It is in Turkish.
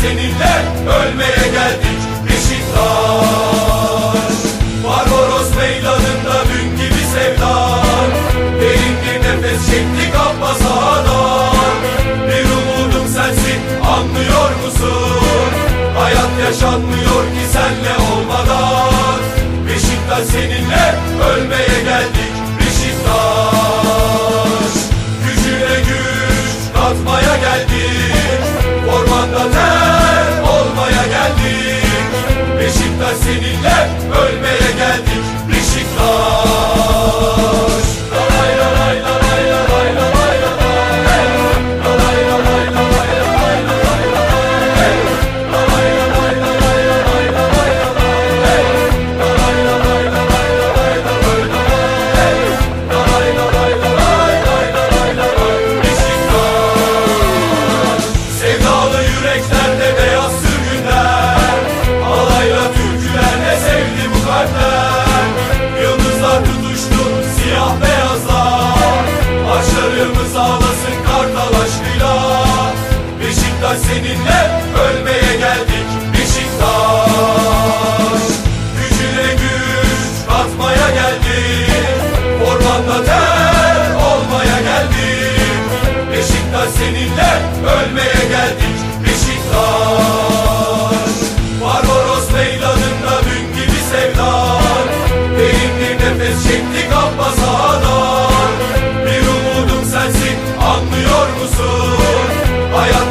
seninle ölmeye geldik. Beşiktaş. Barbaros meydanında dün gibi sevdan Derin bir nefes çektik ama sahadan Bir umudum sensin anlıyor musun? Hayat yaşanmıyor ki senle olmadan. Beşiktaş seninle ölmeye